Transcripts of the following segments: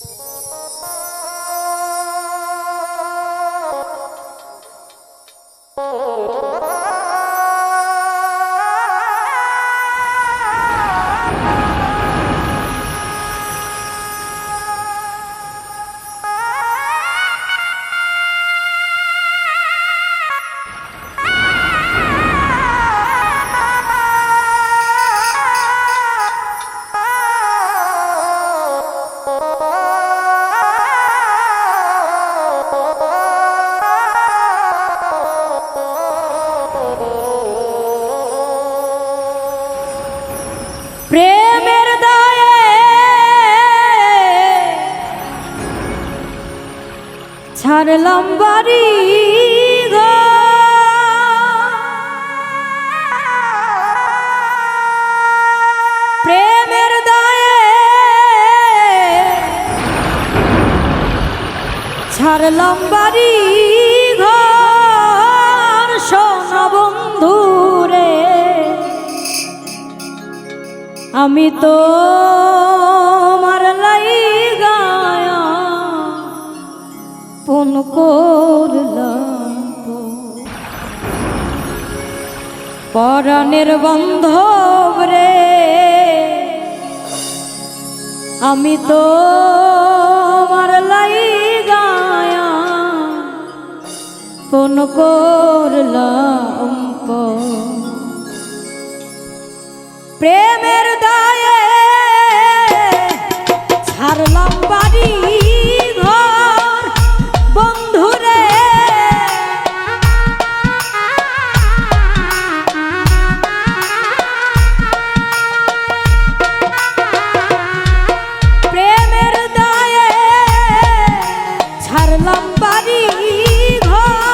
প্রেমের বাড়ি ঘর। প্রেমের দায়ে ছাড়লাম বাড়ি ঘর সোনা বন্ধুরে আমি তো পুন করলাম। পরাণের বন্ধব রে আমি তো লাই গায়া পুন করলাম প্রেমের দায়ে ছাড়লাম বাড়ি ঘর।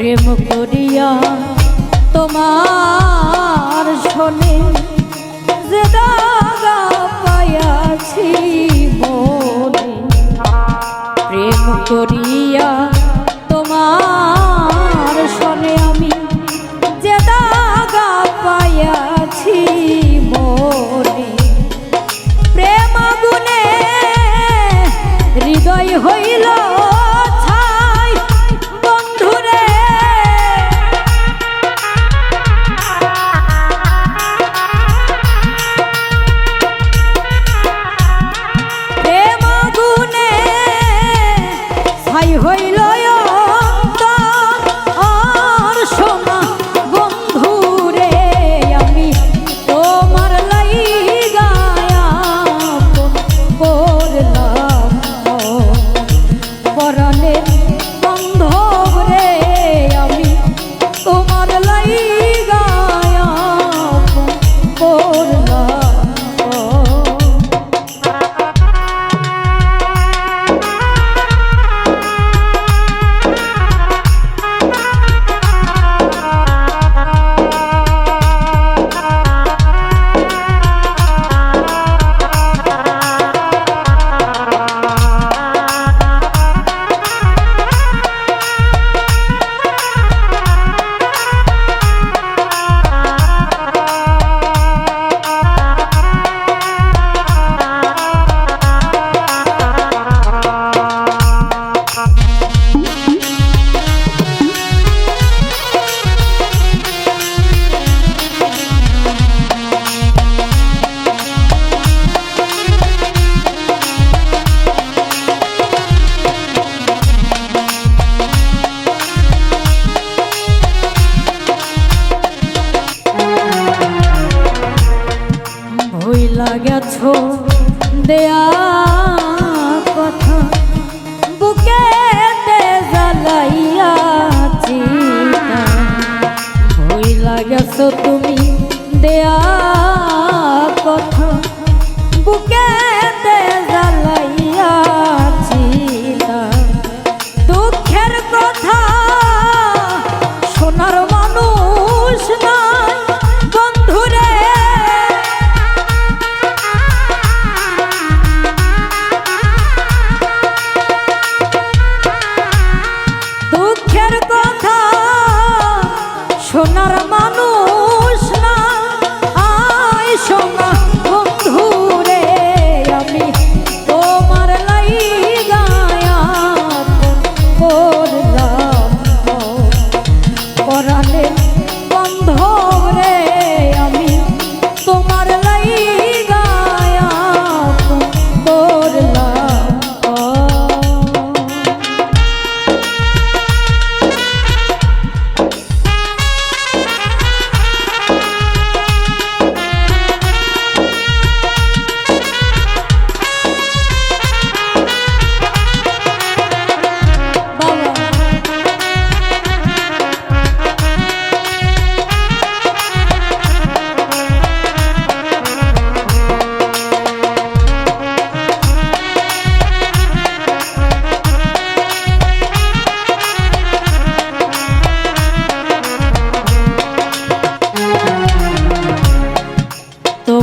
প্রেম করিয়া তোমার শোনে যে দাগা পায়াছি মনে। প্রেম করিয়া গেছো দেয়া কথা। বুকে জ্বালাইয়াছি ভুইলা গেছো তুমি দেয়া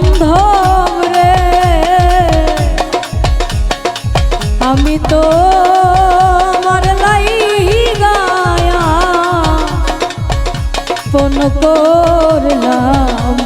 বান্ধব রে। আমি তো আমার লাই গায়া। ফোন করলাম